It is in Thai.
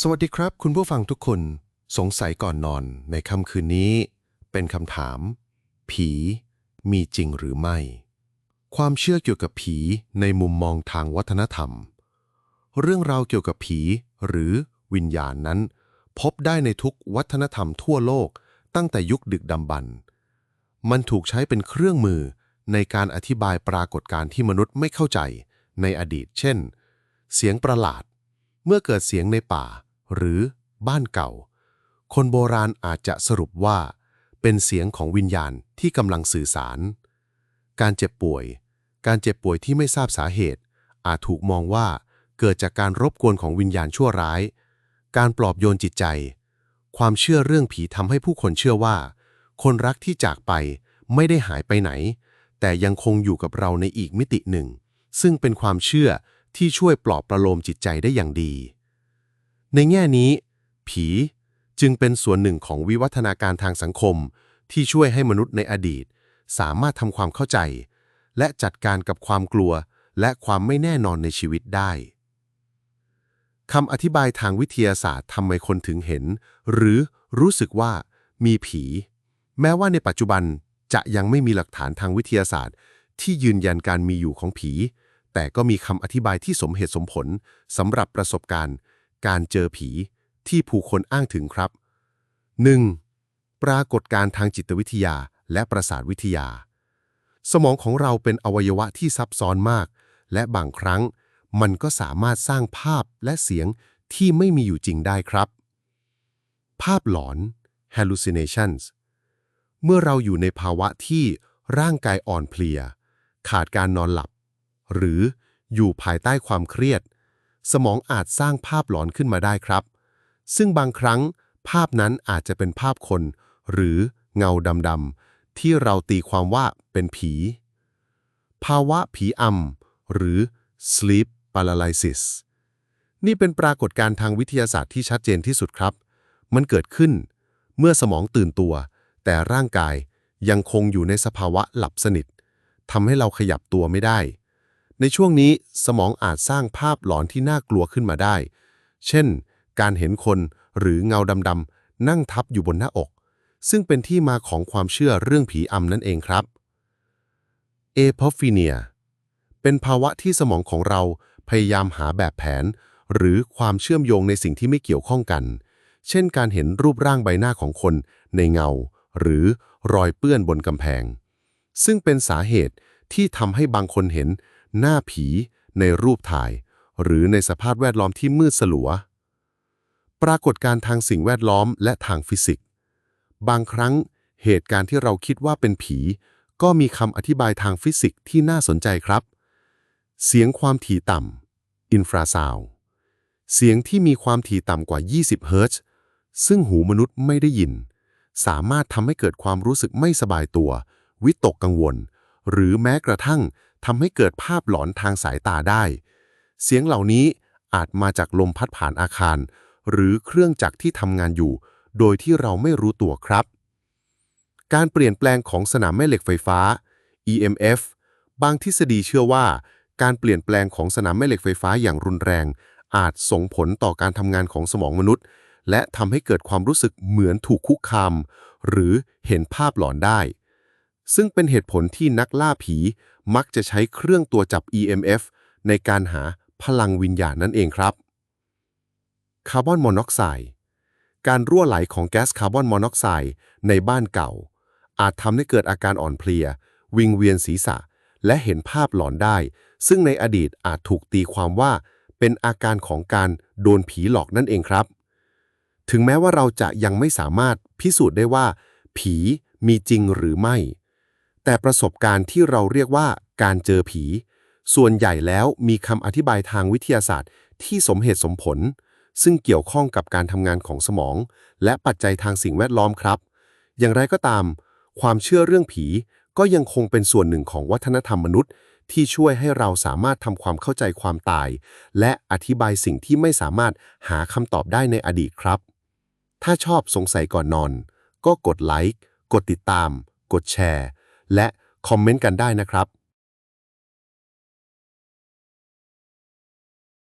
สวัสดีครับ คุณผู้ฟังทุกคน สงสัยก่อนนอนในค่ำคืนนี้ เป็นคำถาม ผี มีจริงหรือไม่ ความเชื่อเกี่ยวกับผีในมุมมองทางวัฒนธรรม เรื่องราวเกี่ยวกับผีหรือวิญญาณนั้น พบได้ในทุกวัฒนธรรมทั่วโลกตั้งแต่ยุคดึกดำบรรมันถูกใช้เป็นเครื่องมือในการอธิบายปรากฏการณ์ที่มนุษย์ไม่เข้าใจในอดีต เช่น เสียงประหลาด เมื่อเกิดเสียงในป่า หรือบ้านเก่า คนโบราณอาจจะสรุปว่า เป็นเสียงของวิญญาณที่กำลังสื่อสาร การเจ็บป่วย การเจ็บป่วยที่ไม่ทราบสาเหตุ อาจถูกมองว่าเกิดจากการรบกวนของวิญญาณชั่วร้าย การปลอบโยนจิตใจ ความเชื่อเรื่องผีทำให้ผู้คนเชื่อว่า คนรักที่จากไปไม่ได้หายไปไหน แต่ยังคงอยู่กับเราในอีกมิติหนึ่ง ซึ่งเป็นความเชื่อ ที่ช่วยปลอบประโลมจิตใจได้อย่างดี ในแง่นี้ ผีจึงเป็นส่วนหนึ่งของวิวัฒนาการทางสังคม ที่ช่วยให้มนุษย์ในอดีต สามารถทำความเข้าใจ และจัดการกับความกลัวและความไม่แน่นอนในชีวิตได้คำอธิบายทางวิทยาศาสตร์ทำไมคนถึงเห็น หรือรู้สึกว่ามีผี แม้ว่าในปัจจุบันจะยังไม่มีหลักฐานทางวิทยาศาสตร์ ที่ยืนยันการมีอยู่ของผี แต่ก็มีคำอธิบายที่สมเหตุสมผลสำหรับประสบการณ์ การเจอผีที่ผู้คนอ้างถึงครับ 1. ปรากฏการทางจิตวิทยาและประสาทวิทยา สมองของเราเป็นอวัยวะที่ซับซ้อนมาก และบางครั้งมันก็สามารถสร้างภาพและเสียงที่ไม่มีอยู่จริงได้ครับ ภาพหลอน hallucinations เมื่อเราอยู่ในภาวะที่ร่างกายอ่อนเพลีย ขาดการนอนหลับ หรืออยู่ภายใต้ความเครียด สมองอาจสร้างภาพหลอนขึ้นมาได้ครับ ซึ่งบางครั้งภาพนั้นอาจจะเป็นภาพคน หรือเงาดำๆที่เราตีความว่าเป็นผี ภาวะผีอำหรือ sleep paralysis นี่เป็นปรากฏการณ์ทางวิทยาศาสตร์ที่ชัดเจนที่สุดครับ มันเกิดขึ้น เมื่อสมองตื่นตัว แต่ร่างกายยังคงอยู่ในสภาวะหลับสนิททำให้เราขยับตัวไม่ได้ ในช่วงนี้สมองอาจสร้างภาพหลอนที่น่ากลัวขึ้นมาได้ เช่น การเห็นคนหรือเงาดำๆนั่งทับอยู่บนหน้าอก ซึ่งเป็นที่มาของความเชื่อเรื่องผีอำนั่นเองครับเอพอฟิเนียเป็นภาวะที่สมองของเราพยายามหาแบบแผน หรือความเชื่อมโยงในสิ่งที่ไม่เกี่ยวข้องกัน เช่นการเห็นรูปร่างใบหน้าของคนในเงา หรือรอยเปื้อนบนกำแพง ซึ่งเป็นสาเหตุที่ทำให้บางคนเห็น หน้าผี ในรูปถ่าย หรือในสภาพแวดล้อมที่มืดสลัว ปรากฏการทางสิ่งแวดล้อมและทางฟิสิกส์ บางครั้งเหตุการณ์ที่เราคิดว่าเป็นผี ก็มีคำอธิบายทางฟิสิกส์ที่น่าสนใจครับ เสียงความถี่ต่ำอินฟราซาวเสียงที่มีความถี่ต่ำกว่า 20 เฮิรตซ์ ซึ่งหูมนุษย์ไม่ได้ยิน สามารถทำให้เกิดความรู้สึกไม่สบายตัว วิตกกังวล หรือแม้กระทั่ง ทำให้เกิดภาพหลอนทางสายตาได้ เสียงเหล่านี้อาจมาจากลมพัดผ่านอาคาร หรือเครื่องจักรที่ทำงานอยู่ โดยที่เราไม่รู้ตัวครับ การเปลี่ยนแปลงของสนามแม่เหล็กไฟฟ้า EMF บางทฤษฎีเชื่อว่า การเปลี่ยนแปลงของสนามแม่เหล็กไฟฟ้าอย่างรุนแรง อาจส่งผลต่อการทำงานของสมองมนุษย์ และทำให้เกิดความรู้สึกเหมือนถูกคุกคาม หรือเห็นภาพหลอนได้ ซึ่งเป็นเหตุผลที่นักล่าผีมักจะใช้เครื่องตัวจับ EMF ในการหาพลังวิญญาณนั่นเองครับคาร์บอนมอนอกไซด์การรั่วไหลของแก๊สคาร์บอนมอนอกไซด์ในบ้านเก่า อาจทำให้เกิดอาการอ่อนเพลีย วิงเวียนศีรษะ และเห็นภาพหลอนได้ ซึ่งในอดีตอาจถูกตีความว่าเป็นอาการของการโดนผีหลอกนั่นเองครับ ถึงแม้ว่าเราจะยังไม่สามารถพิสูจน์ได้ว่า ผีมีจริงหรือไม่ แต่ประสบการณ์ที่เราเรียกว่าการเจอผี ส่วนใหญ่แล้วมีคำอธิบายทางวิทยาศาสตร์ ที่สมเหตุสมผล ซึ่งเกี่ยวข้องกับการทำงานของสมอง และปัจจัยทางสิ่งแวดล้อมครับ อย่างไรก็ตาม ความเชื่อเรื่องผีก็ยังคงเป็นส่วนหนึ่งของวัฒนธรรมมนุษย์ ที่ช่วยให้เราสามารถทำความเข้าใจความตาย และอธิบายสิ่งที่ไม่สามารถหาคำตอบได้ในอดีตครับ ถ้าชอบสงสัยก่อนนอน ก็กดไลค์กดติดตาม กดแชร์ และคอมเมนต์กันได้นะครับ